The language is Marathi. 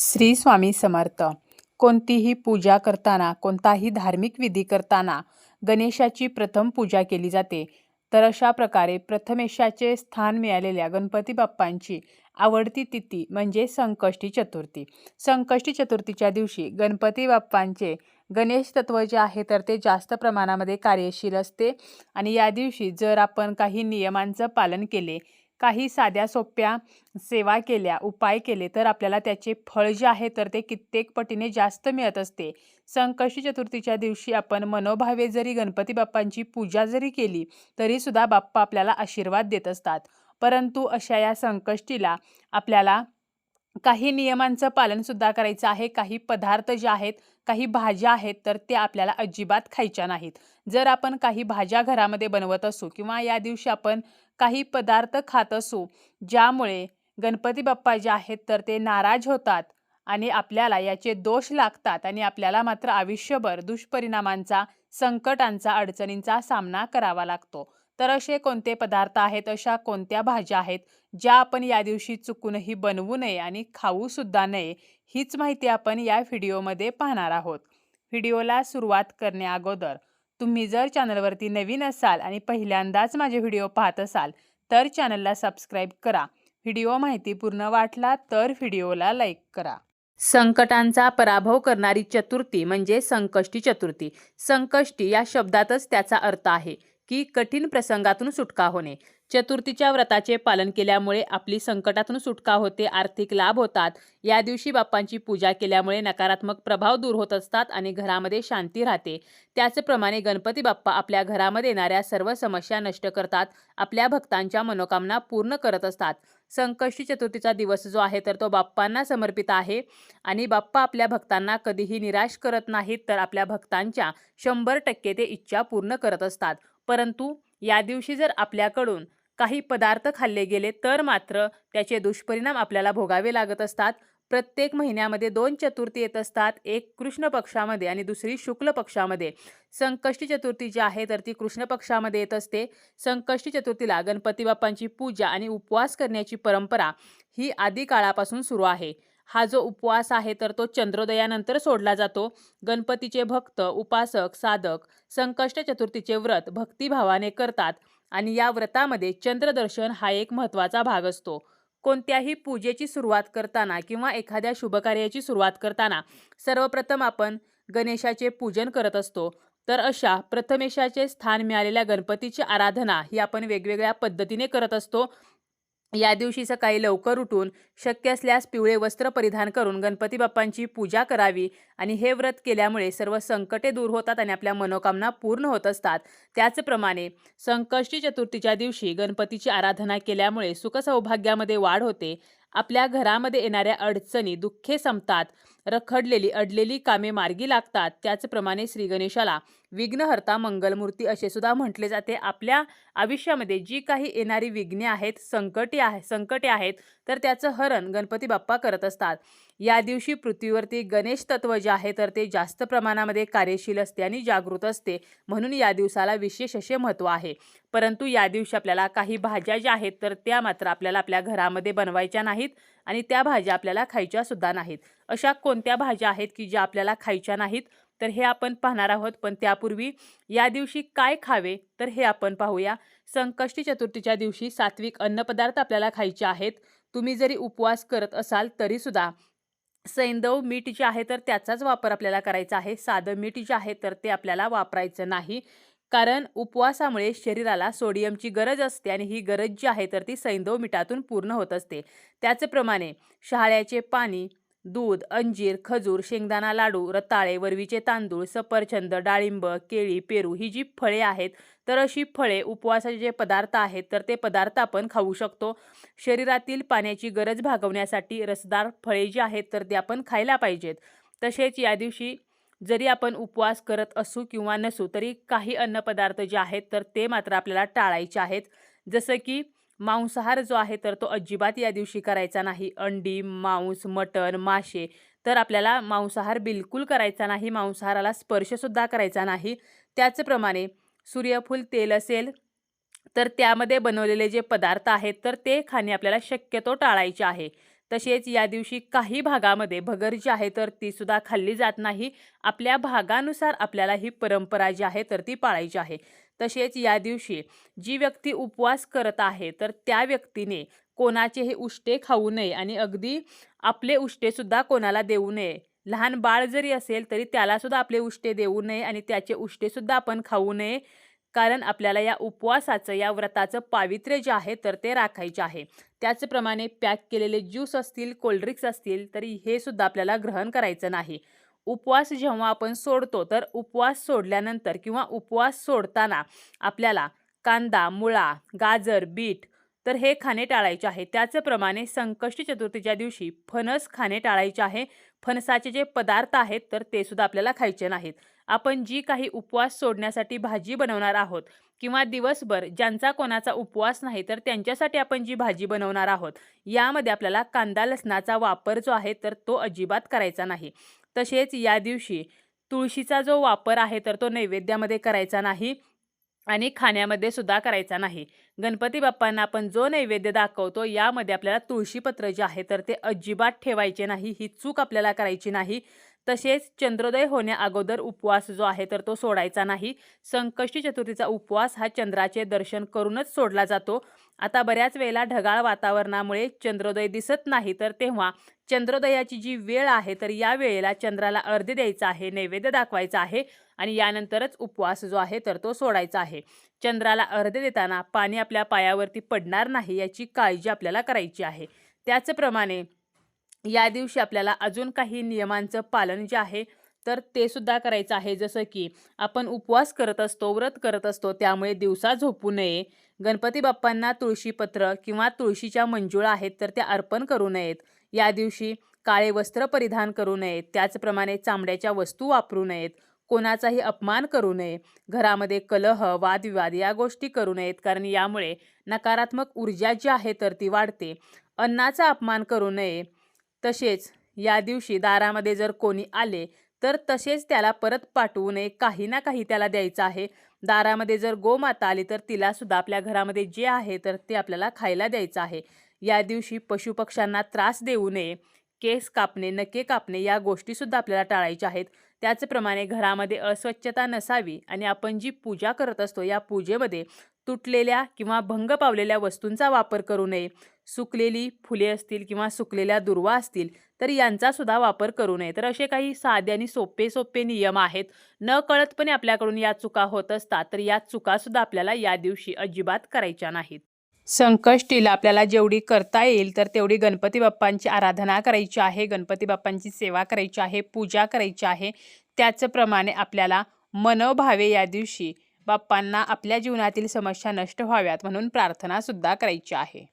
श्री स्वामी समर्थ. कोणतीही पूजा करताना कोणताही धार्मिक विधी करताना गणेशाची प्रथम पूजा केली जाते. तर अशा प्रकारे प्रथमेशाचे स्थान मिळालेल्या गणपती बाप्पांची आवडती तिथी म्हणजे संकष्टी चतुर्थी. संकष्टी चतुर्थीच्या दिवशी गणपती बाप्पांचे गणेश तत्व जे आहे तर ते जास्त प्रमाणामध्ये कार्यशील असते. आणि या दिवशी जर आपण काही नियमांचं पालन केले काही साध्या सोप्या सेवा केल्या उपाय केले तर आपल्याला त्याचे फळ जे आहे तर ते कित्येक पटीने जास्त मिळत असते. संकष्टी चतुर्थीच्या दिवशी आपण मनोभावे जरी गणपती बाप्पांची पूजा जरी केली तरीसुद्धा बाप्पा आपल्याला आशीर्वाद देत असतात. परंतु अशा या संकष्टीला आपल्याला काही नियमांचं पालनसुद्धा करायचं आहे. काही पदार्थ जे आहेत काही भाज्या आहेत तर ते आपल्याला अजिबात खायच्या नाहीत. जर आपण काही भाज्या घरामध्ये बनवत असू किंवा या दिवशी आपण काही पदार्थ खात असू ज्यामुळे गणपती बाप्पा जे आहेत तर ते नाराज होतात आणि आपल्याला याचे दोष लागतात आणि आपल्याला मात्र आयुष्यभर दुष्परिणामांचा संकटांचा अडचणींचा सामना करावा लागतो. तर असे कोणते पदार्थ आहेत अशा कोणत्या भाज्या आहेत ज्या आपण या दिवशी चुकूनही बनवू नये आणि खाऊसुद्धा नये हीच माहिती आपण या व्हिडिओमध्ये पाहणार आहोत. व्हिडिओला सुरुवात करण्याअगोदर तुम्ही जर चॅनलवरती नवीन असाल आणि पहिल्यांदाच माझे व्हिडिओ पाहत असाल तर चॅनलला सबस्क्राईब करा. व्हिडिओ माहितीपूर्ण वाटला तर व्हिडिओला लाईक करा. संकटांचा पराभव करणारी चतुर्थी म्हणजे संकष्टी चतुर्थी. संकष्टी या शब्दातच त्याचा अर्थ आहे. की कठीण प्रसंगातून सुटका होणे. चतुर्थीच्या व्रताचे पालन केल्यामुळे आपली संकटातून सुटका होते आर्थिक लाभ होतात. या दिवशी बाप्पांची पूजा केल्यामुळे नकारात्मक प्रभाव दूर होत असतात आणि घरामध्ये शांती राहते. त्याचप्रमाणे गणपती बाप्पा आपल्या घरामध्ये येणाऱ्या सर्व समस्या नष्ट करतात आपल्या भक्तांच्या मनोकामना पूर्ण करत असतात. संकष्टी चतुर्थीचा दिवस जो आहे तर तो बाप्पांना समर्पित आहे आणि बाप्पा आपल्या भक्तांना कधीही निराश करत नाहीत तर आपल्या भक्तांच्या शंभर टक्के ते इच्छा पूर्ण करत असतात. परंतु या दिवशी जर आपल्याकडून काही पदार्थ खाल्ले गेले तर मात्र त्याचे दुष्परिणाम आपल्याला भोगावे लागत असतात. प्रत्येक महिन्यामध्ये दोन चतुर्थी येत असतात. एक कृष्ण पक्षामध्ये आणि दुसरी शुक्ल पक्षामध्ये. संकष्टी चतुर्थी जी आहे तर ती कृष्ण पक्षामध्ये येत असते. संकष्टी चतुर्थीला गणपती बाप्पांची पूजा आणि उपवास करण्याची परंपरा ही आदी काळापासून सुरू आहे. हा जो उपवास आहे तर तो चंद्रोदयानंतर सोडला जातो. गणपतीचे भक्त उपासक साधक संकष्ट चतुर्थीचे व्रत भक्तिभावाने करतात आणि या व्रतामध्ये चंद्रदर्शन हा एक महत्त्वाचा भाग असतो. कोणत्याही पूजेची सुरुवात करताना किंवा एखाद्या शुभकार्याची सुरुवात करताना सर्वप्रथम आपण गणेशाचे पूजन करत असतो. तर अशा प्रथमेशाचे स्थान मिळालेल्या गणपतीची आराधना ही आपण वेगवेगळ्या पद्धतीने करत असतो. या दिवशी सकाळी लवकर उठून शक्य असल्यास पिवळे वस्त्र परिधान करून गणपती बाप्पांची पूजा करावी आणि हे व्रत केल्यामुळे सर्व संकटे दूर होतात आणि आपल्या मनोकामना पूर्ण होत असतात. त्याचप्रमाणे संकष्टी चतुर्थीच्या दिवशी गणपतीची आराधना केल्यामुळे सुखसौभाग्यामध्ये वाढ होते. आपल्या घरामध्ये येणाऱ्या अडचणी दुःखे संपतात. रखडलेली अडलेली कामे मार्गी लागतात. त्याचप्रमाणे श्री गणेशाला विघ्नहर्ता मंगलमूर्ती असे सुद्धा म्हटले जाते. आपल्या आयुष्यामध्ये जी काही येणारी विघ्ने आहेत संकटे आहे संकटे आहेत तर त्याचं हरण गणपती बाप्पा करत असतात. या दिवशी पृथ्वीवरती गणेश तत्व जे आहे तर ते जास्त प्रमाणामध्ये कार्यशील असते आणि जागृत असते. म्हणून या दिवसाला विशेष असे महत्त्व आहे. परंतु या दिवशी आपल्याला काही भाज्या ज्या आहेत तर त्या मात्र आपल्याला आपल्या घरामध्ये बनवायच्या नाहीत. आणि त्या भाज्या आपल्याला खायच्या सुद्धा नाहीत. अशा कोणत्या भाज्या आहेत की ज्या आपल्याला खायच्या नाहीत? तर हे आपण पाहणार आहोत. पण त्यापूर्वी या दिवशी काय खावे? तर हे आपण पाहूया. संकष्टी चतुर्थीच्या दिवशी सात्विक अन्नपदार्थ आपल्याला खायचे आहेत. तुम्ही जरी उपवास करत असाल तरीसुद्धा सैंदव मीठ जे आहे तर त्याचाच वापर आपल्याला करायचा आहे. साधं मीठ जे आहे तर ते आपल्याला वापरायचं नाही. कारण उपवासामुळे शरीराला सोडियमची गरज असते आणि ही गरज जी आहे तर ती सैंदव मिठातून पूर्ण होत असते. त्याचप्रमाणे शहाळ्याचे पाणी दूध अंजीर खजूर शेंगदाणा लाडू रताळे वरवीचे तांदूळ सफरचंद डाळिंब केळी पेरू ही जी फळे आहेत तर अशी फळे उपवासाचे जे पदार्थ आहेत तर ते पदार्थ आपण खाऊ शकतो. शरीरातील पाण्याची गरज भागवण्यासाठी रसदार फळे जी आहेत तर ते आपण खायला पाहिजेत. तसेच या दिवशी जरी आपण उपवास करत असू किंवा नसू तरी काही अन्नपदार्थ जे आहेत तर ते मात्र आपल्याला टाळायचे आहेत. जसं की मांसाहार जो आहे तर तो अजिबात या दिवशी करायचा नाही. अंडी मांस मटण मासे तर आपल्याला मांसाहार बिलकुल करायचा नाही. मांसाहाराला स्पर्शसुद्धा करायचा नाही. त्याचप्रमाणे सूर्यफूल तेल असेल तर त्यामध्ये बनवलेले जे पदार्थ आहेत तर ते खाणे आपल्याला शक्यतो टाळायचे आहे. तसेच या दिवशी काही भागामध्ये भगर जी आहे तर ती सुद्धा खाल्ली जात नाही. आपल्या भागानुसार आपल्याला ही परंपरा जी आहे तर ती पाळायची आहे. तसेच या दिवशी जी व्यक्ती उपवास करत आहे तर त्या व्यक्तीने कोणाचेही उष्टे खाऊ नये आणि अगदी आपले उष्टेसुद्धा कोणाला देऊ नये. लहान बाळ जरी असेल तरी त्यालासुद्धा आपले उष्टे देऊ नये आणि त्याचे उष्टेसुद्धा आपण खाऊ नये. कारण आपल्याला या उपवासाचं या व्रताचं पावित्र्य जे आहे तर ते राखायचे आहे. त्याचप्रमाणे पॅक केलेले ज्यूस असतील कोल्ड्रिंक्स असतील तरी हे सुद्धा आपल्याला ग्रहण करायचं नाही. उपवास जेव्हा आपण सोडतो तर उपवास सोडल्यानंतर किंवा उपवास सोडताना आपल्याला कांदा मुळा गाजर बीट तर हे खाणे टाळायचे आहे. त्याचप्रमाणे संकष्टी चतुर्थीच्या दिवशी फणस खाणे टाळायचे आहे. फणसाचे जे पदार्थ आहेत तर ते सुद्धा आपल्याला खायचे नाहीत. आपण जी काही उपवास सोडण्यासाठी भाजी बनवणार आहोत किंवा दिवसभर ज्यांचा कोणाचा उपवास नाही तर त्यांच्यासाठी आपण जी भाजी बनवणार आहोत यामध्ये आपल्याला कांदा लसणाचा वापर जो आहे तर तो अजिबात करायचा नाही. तसेच या दिवशी तुळशीचा जो वापर आहे तर तो नैवेद्यामध्ये करायचा नाही आणि खाण्यामध्ये सुद्धा करायचा नाही. गणपती बाप्पांना आपण जो नैवेद्य दाखवतो यामध्ये आपल्याला तुळशीपत्र जे आहे तर ते अजिबात ठेवायचे नाही ही चूक आपल्याला करायची नाही. तसेच चंद्रोदय होण्याअगोदर उपवास जो आहे तर तो सोडायचा नाही. संकष्टी चतुर्थीचा उपवास हा चंद्राचे दर्शन करूनच सोडला जातो. आता बऱ्याच वेळेला ढगाळ वातावरणामुळे चंद्रोदय दिसत नाही तर तेव्हा चंद्रोदयाची जी वेळ आहे तर या वेळेला चंद्राला अर्ध द्यायचा आहे नैवेद्य दाखवायचा आहे आणि यानंतरच उपवास जो आहे तर तो सोडायचा आहे. चंद्राला अर्ध देताना पाणी आपल्या पायावरती पडणार नाही याची काळजी आपल्याला करायची आहे. त्याचप्रमाणे या दिवशी आपल्याला अजून काही नियमांचं पालन जे आहे तर ते सुद्धा करायचं आहे. जसं की आपण उपवास करत असतो व्रत करत असतो त्यामुळे दिवसा झोपू नये. गणपती बाप्पांना तुळशीपत्र किंवा तुळशीच्या मंजुळा आहेत तर त्या अर्पण करू नयेत. या दिवशी काळे वस्त्र परिधान करू नयेत. त्याचप्रमाणे चामड्याच्या वस्तू वापरू नयेत. कोणाचाही अपमान करू नये. घरामध्ये कलह वादविवाद या गोष्टी करू नयेत कारण यामुळे नकारात्मक ऊर्जा जी आहे तर ती वाढते. अन्नाचा अपमान करू नये. तसेच या दिवशी दारामध्ये जर कोणी आले तर तसेच त्याला परत पाठवू नये. काही ना काही त्याला द्यायचं आहे. दारामध्ये जर गोमाता आली तर तिला सुद्धा आपल्या घरामध्ये जे आहे तर ते आपल्याला खायला द्यायचं आहे. या दिवशी पशुपक्ष्यांना त्रास देऊ नये. केस कापणे नके कापणे या गोष्टीसुद्धा आपल्याला टाळायच्या आहेत. त्याचप्रमाणे घरामध्ये अस्वच्छता नसावी आणि आपण जी पूजा करत असतो या पूजेमध्ये तुटलेल्या किंवा भंग पावलेल्या वस्तूंचा वापर करू नये. सुकलेली फुले असतील किंवा सुकलेल्या दुर्वा असतील तर यांचासुद्धा वापर करू नये. तर असे काही साधे आणि सोपे सोपे नियम आहेत. न कळतपणे आपल्याकडून या चुका होत असतात तर या चुकासुद्धा आपल्याला या दिवशी अजिबात करायच्या नाहीत. संकष्टीला आपल्याला जेवढी करता येईल तर तेवढी गणपती बाप्पांची आराधना करायची आहे गणपती बाप्पांची सेवा करायची आहे पूजा करायची आहे. त्याचप्रमाणे आपल्याला मनोभावे या दिवशी बाप्पांना आपल्या जीवनातील समस्या नष्ट व्हाव्यात म्हणून प्रार्थनासुद्धा करायची आहे.